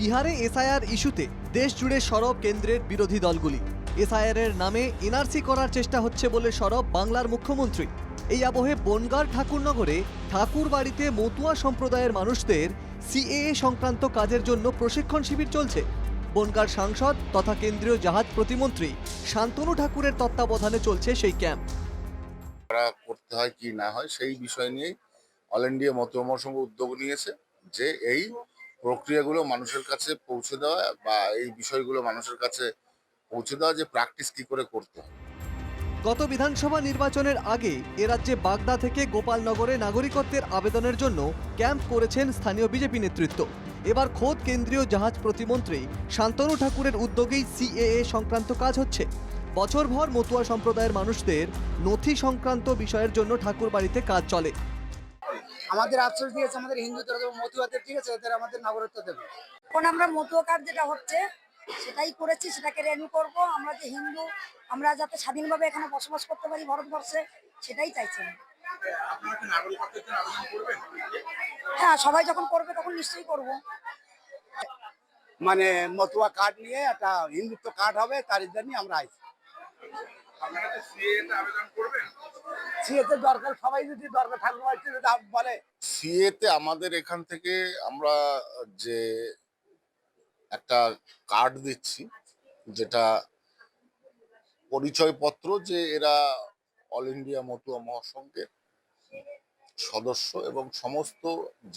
বিহারে এসআইআর ইস্যুতে দেশ জুড়ে সরব কেন্দ্রের বিরোধী দলগুলি। এসআইআর এর নামে এনআরসি করার চেষ্টা হচ্ছে বলে সরব বাংলার মুখ্যমন্ত্রী। এই আবহে বনগাঁর ঠাকুরনগরে ঠাকুর বাড়িতে মতুয়া সম্প্রদায়ের মানুষদের সিএএ সংক্রান্ত কাজের জন্য প্রশিক্ষণ শিবির চলছে। বনগাঁর সাংসদ তথা কেন্দ্রীয় জাহাজ প্রতিমন্ত্রী শান্তনু ঠাকুরের তত্ত্বাবধানে চলছে সেই ক্যাম্প। করতে হয় কি না হয় সেই বিষয় নিয়ে অল ইন্ডিয়া মতমর সংঘ উদ্যোগ নিয়েছে যে এই প্রক্রিয়াগুলো মানুষের কাছে পৌঁছে দেওয়া বা এই বিষয়গুলো মানুষের কাছে পৌঁছে দেওয়া যে প্র্যাকটিস কি করে করতে গত বিধানসভা নির্বাচনের আগে এ রাজ্যে বাগদা থেকে গোপালনগরে নাগরিকত্বের আবেদনের জন্য ক্যাম্প করেছেন স্থানীয় বিজেপি নেতৃত্ব। এবার খোদ কেন্দ্রীয় জাহাজ প্রতিমন্ত্রী শান্তনু ঠাকুরের উদ্যোগেই সিএএ সংক্রান্ত কাজ হচ্ছে। বছরভর মতুয়া সম্প্রদায়ের মানুষদের নথি সংক্রান্ত বিষয়ের জন্য ঠাকুর বাড়িতে কাজ চলে। আমাদের আফসোস দিয়েছে আমাদের হিন্দুদের দেবো মতুয়াদের ঠিক আছে? এদের আমাদের নাগরিকত্ব দেবে। এখন আমরা মতুয়া কার্ড যেটা হচ্ছে সেটাই করেছি সেটাকে রেনু করব। আমরা যে হিন্দু আমরা যাতে স্বাধীনভাবে এখানে বসবাস করতে পারি ভারতবর্ষে সেটাই চাইছি হ্যাঁ সবাই যখন করবে তখন নিশ্চয়ই করব। মানে মতুয়া কার্ড নিয়ে একটা হিন্দুত্ব কার্ড হবে তার জন্যই আমরা আইছি। সিএতে দরকার, সবাই যদি দরকার ঠাকুর বাড়িতে যদি বলে। আমাদের এখান থেকে আমরা যে একটা কার্ড দিচ্ছি, যেটা পরিচয়পত্র যে এরা অল ইন্ডিয়া মতুয়া মহাসংঘের সদস্য এবং সমস্ত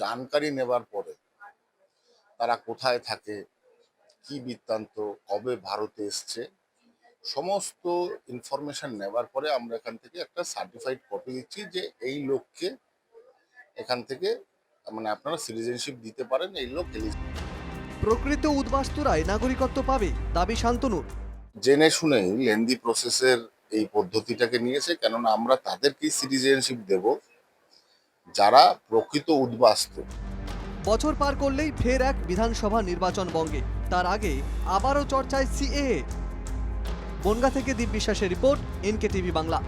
জানকারি নেবার পরে তারা কোথায় থাকে, কি বৃত্তান্ত, কবে ভারতে এসছে সমস্ত ইনফরমেশন নেবার পরে আমরা এখান থেকে একটা সার্টিফাইড কপি দিচ্ছি যে এই লোককে এখান থেকে মানে আপনারা সিটিজেনশিপ দিতে পারেন এই লোক। প্রকৃত উদ্বাস্তুরাই নাগরিকত্ব পাবে দাবি শান্তনুর জেনে শুনেই লেন্দি প্রসেসের এই পদ্ধতিটাকে নিয়েছে কেননা আমরা তাদেরকেই সিটিজেনশিপ দেব যারা প্রকৃত উদ্বাস্তু। বছর পার করলেই ফের এক বিধানসভা নির্বাচন বঙ্গে। তার আগে আবারও চর্চায় সিএএ। বনগা থেকে দীপ বিশ্বাসের রিপোর্ট এনকে টিভি বাংলা।